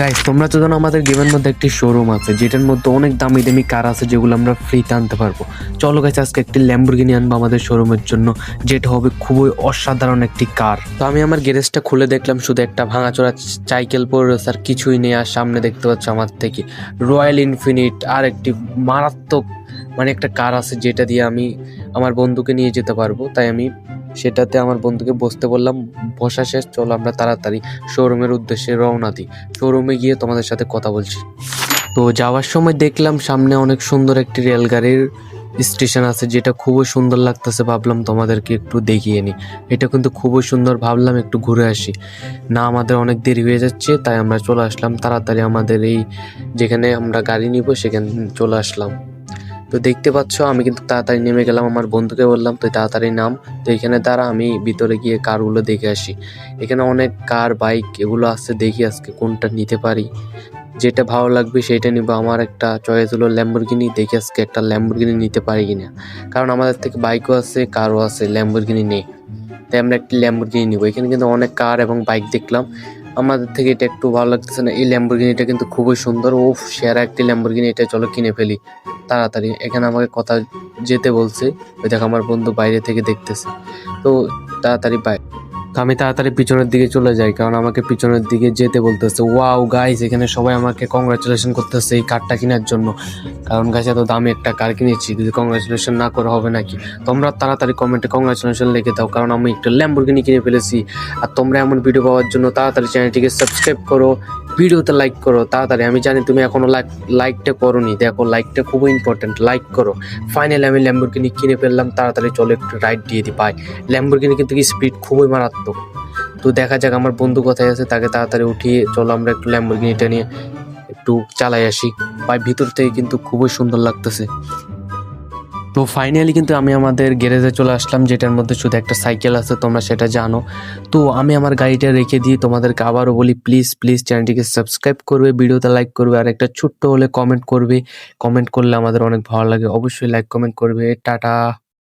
Guys তোমরা তো জানো আমাদের গেমের মধ্যে একটি শোরুম আছে, যেটার মধ্যে অনেক দামি দামি কার আছে যেগুলো আমরা ফ্রিতে আনতে পারব। চলো গাইস আজকে একটি ল্যাম্বরগিনি আনব আমাদের শোরুমের জন্য, যেটা হবে খুবই অসাধারণ একটি কার তো আমি আমার গ্যারেজটা খুলে দেখলাম, শুধু একটা ভাঙাচোরা সাইকেল পড়ে রয়েছে, আর কিছুই নেই, আর সামনে দেখতে পাচ্ছ আমার থেকে রয়্যাল ইনফিনিট আর একটি মারাত্মক মানে একটা কার আছে যেটা দিয়ে আমি আমার বন্ধুকে নিয়ে যেতে পারব। তাই আমি সেটাতে আমার বন্ধুকে বসতে বললাম, বসা শেষ, চলো আমরা তাড়াতাড়ি শোরুমের উদ্দেশ্যে রওনা দিই। শোরুমে গিয়ে তোমাদের সাথে কথা বলছি। তো যাওয়ার সময় দেখলাম সামনে অনেক সুন্দর একটি রেলগাড়ির স্টেশন আছে, যেটা খুবই সুন্দর লাগতেছে। ভাবলাম তোমাদেরকে একটু দেখিয়ে নিই। এটা কিন্তু খুবই সুন্দর, ভাবলাম একটু ঘুরে আসি। না, আমাদের অনেক দেরি হয়ে যাচ্ছে, তাই আমরা চলে আসলাম। তাড়াতাড়ি আমাদের এই যেখানে আমরা গাড়ি নিব, সেখানে চলে আসলাম। তো দেখতে পাচ্ছ, আমি কিন্তু তাড়াতাড়ি নেমে গেলাম, আমার বন্ধুকে বললাম, তুই তাড়াতাড়ি নাম। তো এখানে দাঁড়া, আমি ভিতরে গিয়ে কারগুলো দেখে আসি। এখানে অনেক কার, বাইক এগুলো আছে, দেখি আজকে কোনটা নিতে পারি। যেটা ভালো লাগবে সেটা নিব। আমার একটা চয়েস হলো ল্যাম্বরগিনি দেখি আজকে একটা ল্যাম্বরগিনি নিতে পারি কিনা। কারণ আমাদের থেকে বাইকও আছে, কারও আছে ল্যাম্বরগিনি নেই। তাই আমরা একটি ল্যাম্বরগিনি নিব। এখানে কিন্তু অনেক কার এবং বাইক দেখলাম। আমাদের থেকে এটা একটু ভালো লাগতেছে না। এই ল্যাম্বরগিনিটা কিন্তু খুবই সুন্দর। ও সেরা একটি ল্যাম্বরগিনি এটা, চলো কিনে ফেলি। তাড়াতাড়ি, এখানে আমাকে কথা যেতে বলছে। ওই দেখ আমার বন্ধু বাইরে থেকে দেখতেছে। তো তাড়াতাড়ি বাই। আমি তাড়াতাড়ি পিছনের দিকে চলে যাই, কারণ আমাকে পিছনের দিকে যেতে বলতেছে। ওয়াও গাইজ এখানে সবাই আমাকে কংগ্রাচুলেশন করতেছে এই কারটা কেনার জন্য। কারণ গাছ এত দামি একটা কার কিনেছি, যদি কংগ্রাচুলেশন না করে হবে নাকি? তোমরা তাড়াতাড়ি কমেন্টে কংগ্রাচুলেশন লিখে দাও, কারণ আমি একটা ল্যাম্বরগিনি কিনে ফেলেছি। আর তোমরা এমন ভিডিও পাওয়ার জন্য তাড়াতাড়ি চ্যানেলটিকে সাবস্ক্রাইব করো। ভিডিওতে লাইক করো, তাড়াতাড়ি। আমি জানি তুমি এখনও লাইক লাইকটা করোনি। দেখো লাইকটা খুবই ইম্পর্টেন্ট লাইক করো। ফাইনালি আমি ল্যাম্বরগিনি কিনে ফেললাম। তাড়াতাড়ি চলো একটু রাইড দিয়ে দিই পাই ল্যাম্বরগিনি কিন্তু কি স্পিড খুবই মারাত্মক। তো দেখা যাক আমার বন্ধু কোথায় আছে, তাকে তাড়াতাড়ি উঠিয়ে চলো আমরা একটু ল্যাম্বরগিনিটা নিয়ে একটু চালাই আসি। ভাই ভিতর থেকে কিন্তু খুবই সুন্দর লাগতেছে। তো ফাইনালি কিন্তু আমি আমাদের গ্যারেজে চলে আসলাম, যেটার মধ্যে শুধু একটা সাইকেল আছে, তোমরা সেটা জানো। তো আমি আমার গাড়িটা রেখে দিয়ে তোমাদেরকে আবারও বলি প্লিজ প্লিজ চ্যানেলটিকে সাবস্ক্রাইব করবে ভিডিওতে লাইক করবে, আর একটা ছোট্ট হলে কমেন্ট করবে। কমেন্ট করলে আমাদের অনেক ভালো লাগে, অবশ্যই লাইক কমেন্ট করবে। টাটা!